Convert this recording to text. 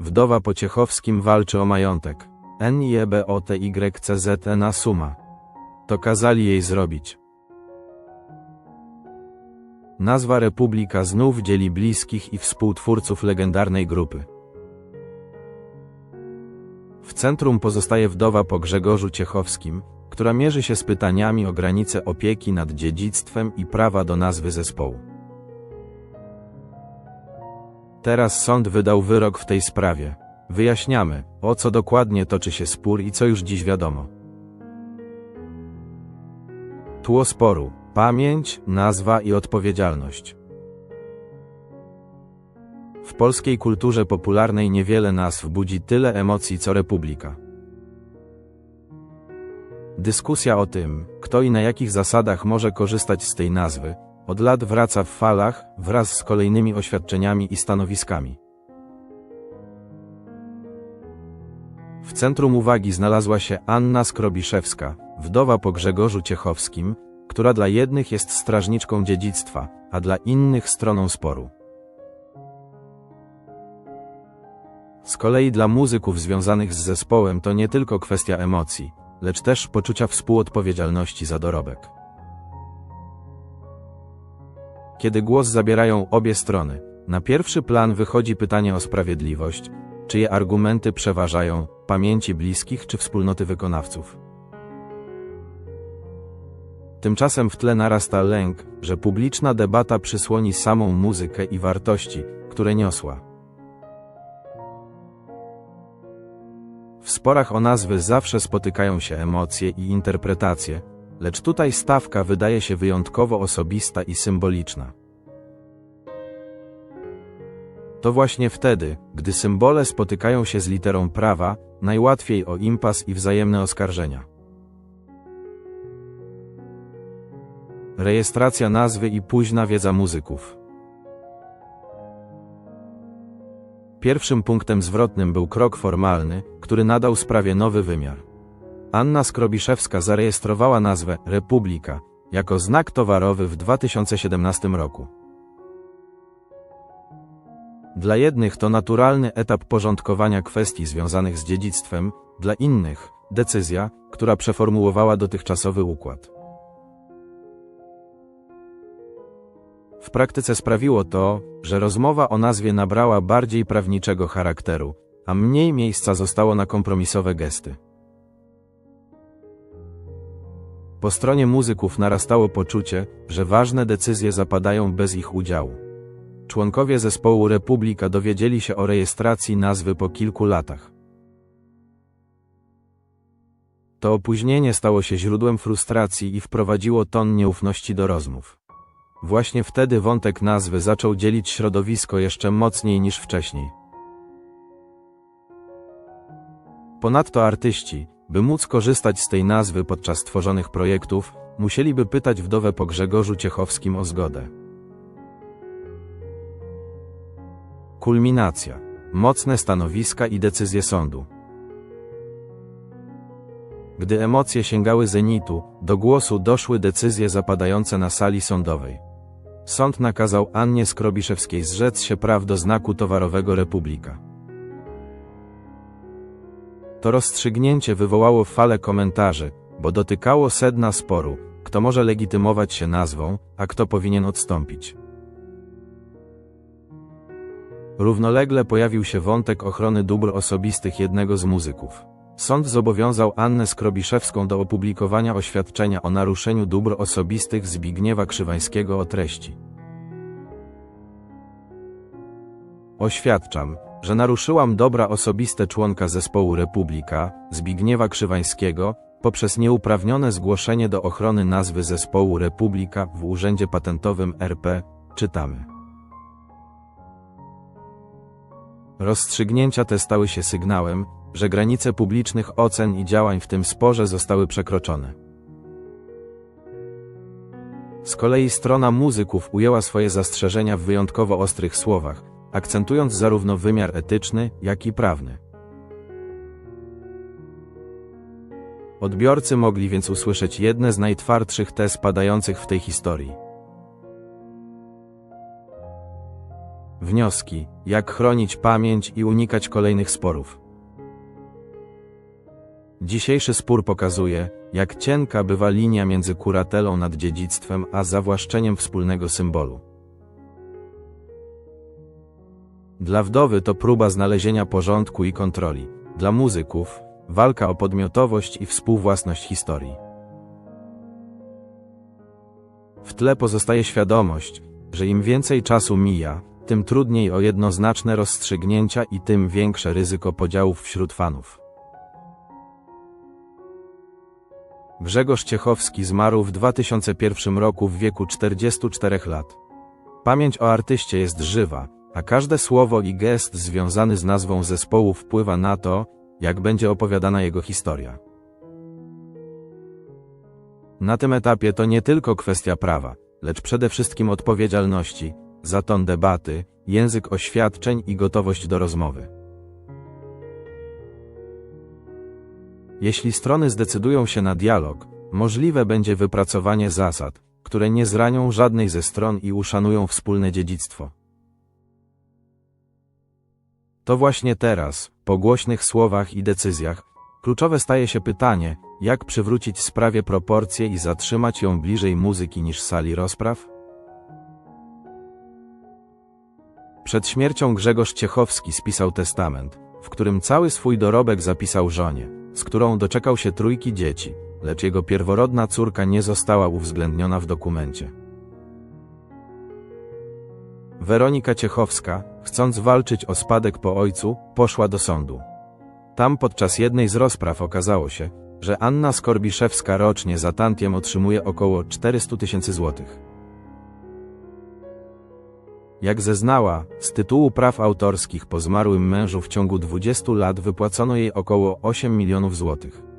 Wdowa po Ciechowskim walczy o majątek. E NIEBOTYCZE na suma. To kazali jej zrobić. Nazwa Republika znów dzieli bliskich i współtwórców legendarnej grupy. W centrum pozostaje wdowa po Grzegorzu Ciechowskim, która mierzy się z pytaniami o granice opieki nad dziedzictwem i prawa do nazwy zespołu. Teraz sąd wydał wyrok w tej sprawie. Wyjaśniamy, o co dokładnie toczy się spór i co już dziś wiadomo. Tło sporu: pamięć, nazwa i odpowiedzialność. W polskiej kulturze popularnej niewiele nazw budzi tyle emocji co Republika. Dyskusja o tym, kto i na jakich zasadach może korzystać z tej nazwy, od lat wraca w falach wraz z kolejnymi oświadczeniami i stanowiskami. W centrum uwagi znalazła się Anna Skrobiszewska, wdowa po Grzegorzu Ciechowskim, która dla jednych jest strażniczką dziedzictwa, a dla innych stroną sporu. Z kolei dla muzyków związanych z zespołem to nie tylko kwestia emocji, lecz też poczucia współodpowiedzialności za dorobek. Kiedy głos zabierają obie strony, na pierwszy plan wychodzi pytanie o sprawiedliwość, czyje argumenty przeważają pamięci bliskich czy wspólnoty wykonawców. Tymczasem w tle narasta lęk, że publiczna debata przysłoni samą muzykę i wartości, które niosła. W sporach o nazwy zawsze spotykają się emocje i interpretacje, lecz tutaj stawka wydaje się wyjątkowo osobista i symboliczna. To właśnie wtedy, gdy symbole spotykają się z literą prawa, najłatwiej o impas i wzajemne oskarżenia. Rejestracja nazwy i późna wiedza muzyków. Pierwszym punktem zwrotnym był krok formalny, który nadał sprawie nowy wymiar. Anna Skrobiszewska zarejestrowała nazwę Republika jako znak towarowy w 2017 roku. Dla jednych to naturalny etap porządkowania kwestii związanych z dziedzictwem, dla innych decyzja, która przeformułowała dotychczasowy układ. W praktyce sprawiło to, że rozmowa o nazwie nabrała bardziej prawniczego charakteru, a mniej miejsca zostało na kompromisowe gesty. Po stronie muzyków narastało poczucie, że ważne decyzje zapadają bez ich udziału. Członkowie zespołu Republika dowiedzieli się o rejestracji nazwy po kilku latach. To opóźnienie stało się źródłem frustracji i wprowadziło ton nieufności do rozmów. Właśnie wtedy wątek nazwy zaczął dzielić środowisko jeszcze mocniej niż wcześniej. Ponadto artyści, by móc korzystać z tej nazwy podczas tworzonych projektów, musieliby pytać wdowę po Grzegorzu Ciechowskim o zgodę. Kulminacja. Mocne stanowiska i decyzje sądu. Gdy emocje sięgały zenitu, do głosu doszły decyzje zapadające na sali sądowej. Sąd nakazał Annie Skrobiszewskiej zrzec się praw do znaku towarowego Republika. To rozstrzygnięcie wywołało falę komentarzy, bo dotykało sedna sporu, kto może legitymować się nazwą, a kto powinien odstąpić. Równolegle pojawił się wątek ochrony dóbr osobistych jednego z muzyków. Sąd zobowiązał Annę Skrobiszewską do opublikowania oświadczenia o naruszeniu dóbr osobistych Zbigniewa Krzywańskiego o treści. Oświadczam, że naruszyłam dobra osobiste członka zespołu Republika, Zbigniewa Krzywańskiego, poprzez nieuprawnione zgłoszenie do ochrony nazwy zespołu Republika w Urzędzie Patentowym RP, czytamy. Rozstrzygnięcia te stały się sygnałem, że granice publicznych ocen i działań w tym sporze zostały przekroczone. Z kolei strona muzyków ujęła swoje zastrzeżenia w wyjątkowo ostrych słowach, akcentując zarówno wymiar etyczny, jak i prawny. Odbiorcy mogli więc usłyszeć jedne z najtwardszych tez padających w tej historii. Wnioski: jak chronić pamięć i unikać kolejnych sporów. Dzisiejszy spór pokazuje, jak cienka bywa linia między kuratelą nad dziedzictwem a zawłaszczeniem wspólnego symbolu. Dla wdowy to próba znalezienia porządku i kontroli, dla muzyków walka o podmiotowość i współwłasność historii. W tle pozostaje świadomość, że im więcej czasu mija, tym trudniej o jednoznaczne rozstrzygnięcia i tym większe ryzyko podziałów wśród fanów. Grzegorz Ciechowski zmarł w 2001 roku w wieku 44 lat. Pamięć o artyście jest żywa, a każde słowo i gest związany z nazwą zespołu wpływa na to, jak będzie opowiadana jego historia. Na tym etapie to nie tylko kwestia prawa, lecz przede wszystkim odpowiedzialności za ton debaty, język oświadczeń i gotowość do rozmowy. Jeśli strony zdecydują się na dialog, możliwe będzie wypracowanie zasad, które nie zranią żadnej ze stron i uszanują wspólne dziedzictwo. To właśnie teraz, po głośnych słowach i decyzjach, kluczowe staje się pytanie, jak przywrócić sprawie proporcje i zatrzymać ją bliżej muzyki niż sali rozpraw? Przed śmiercią Grzegorz Ciechowski spisał testament, w którym cały swój dorobek zapisał żonie, z którą doczekał się trójki dzieci, lecz jego pierworodna córka nie została uwzględniona w dokumencie. Weronika Ciechowska, chcąc walczyć o spadek po ojcu, poszła do sądu. Tam podczas jednej z rozpraw okazało się, że Anna Skorbiszewska rocznie za tantiem otrzymuje około 400 tysięcy złotych. Jak zeznała, z tytułu praw autorskich po zmarłym mężu w ciągu 20 lat wypłacono jej około 8 milionów złotych.